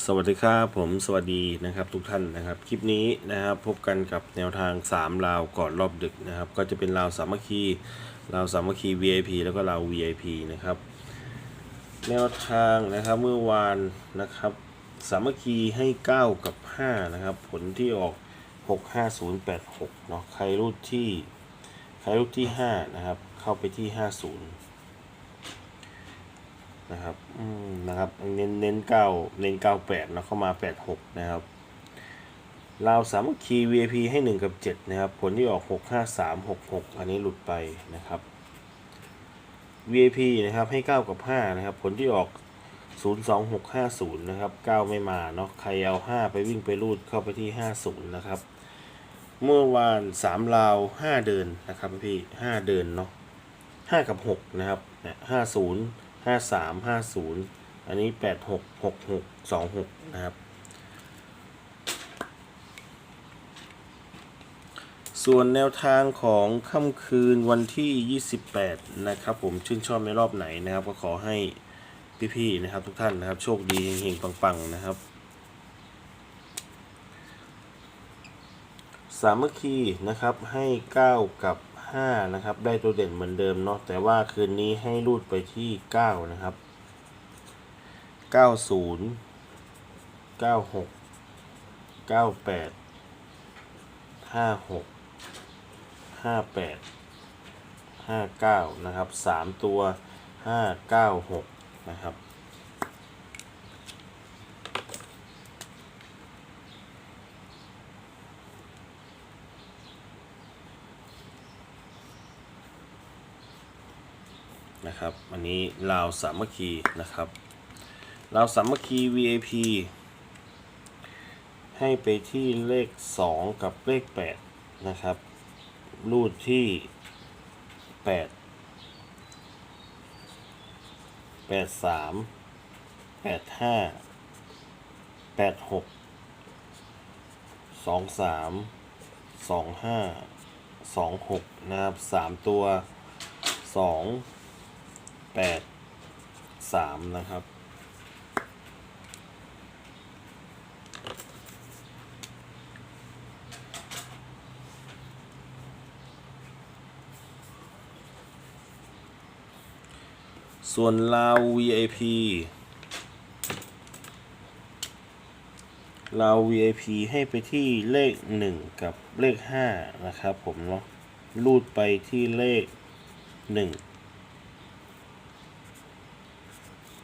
สวัสดีครับผมสวัสดีนะครับทุกท่านนะครับ คลิปนี้นะครับพบกันกับแนวทาง3ราวก่อนรอบดึกนะครับ ก็จะเป็นราวสามัคคีราวสามัคคี VIP แล้วก็ราว VIP นะครับ แนวทางนะครับเมื่อวานนะครับสามัคคีให้ 9 กับ 5 นะครับ ผลที่ออก 65086เนาะใครรูดที่ใครรูดที่ 5 นะครับ เข้าไปที่ 50 นะครับ อืมนะครับ เน้นเน้นเก้าเน้นเก้าแปดนะเข้ามาแปดหกนะครับลาวสามัคคี VIP ให้หนึ่งกับเจ็ดนะครับ ผลที่ออกหกห้าสามหกหกอันนี้หลุดไปนะครับ VIP นะครับให้เก้ากับห้านะครับ ผลที่ออกศูนย์สองหกห้าศูนย์นะครับเก้าไม่มาเนาะใครเอาห้าไปวิ่งไปรูดเข้าไปที่ห้าศูนย์นะครับ เมื่อวานสามลาวห้าเดินนะครับพี่ห้าเดินเนาะห้ากับหกนะครับห้าศูนย์ ห้าสามห้าศูนย์อันนี้แปดหกหกหกสองหกนะครับ ส่วนแนวทางของค่ำคืนวันที่ 28 นะครับ ผมชื่นชอบในรอบไหนนะครับ ก็ขอให้พี่ๆนะครับ ทุกท่านนะครับ โชคดีเฮงๆปังๆนะครับสามัคคีนะครับให้ 9 กับ 5 นะครับ ได้ตัวเด่นเหมือนเดิมเนาะแต่ว่าคืนนี้ให้รูดไปที่ 9 นะครับ 90 96 98 56 58 59 นะครับ 3 ตัว 596 นะครับ นะครับอันนี้ลาวสามัคคีนะครับลาวสามัคคี VIP ให้ไปที่เลข 2 กับเลข 8 นะครับ รูดที่ 8 8 3 8 5 8 6 2 3 2 5 2 6 นะครับ 3 ตัว 2 8 3นะครับ ส่วนลาว VIP ลาว VIP ให้ไปที่เลข 1 กับเลข 5 นะครับผมเนาะรูดไปที่เลข 1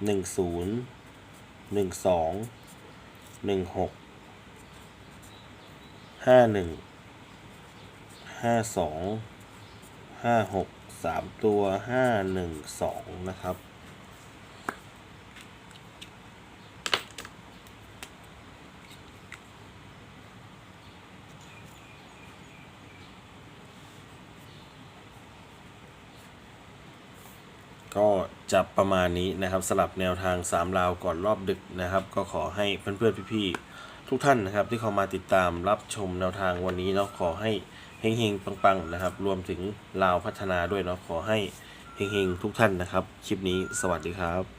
หนึ่งศูนย์หนึ่งสองหนึ่งหกห้าหนึ่งห้าสองห้าหกสามตัวห้าหนึ่งสองนะครับ ก็จะประมาณนี้นะครับสลับแนวทาง 3 ราวก่อนรอบดึกนะครับ ก็ขอให้เพื่อนๆพี่ๆทุกท่านนะครับ ที่เข้ามาติดตามรับชมแนวทางวันนี้เนาะขอให้เฮงๆปังๆนะครับ รวมถึงลาวพัฒนาด้วยเนาะขอให้เฮงๆทุกท่านนะครับ คลิปนี้สวัสดีครับ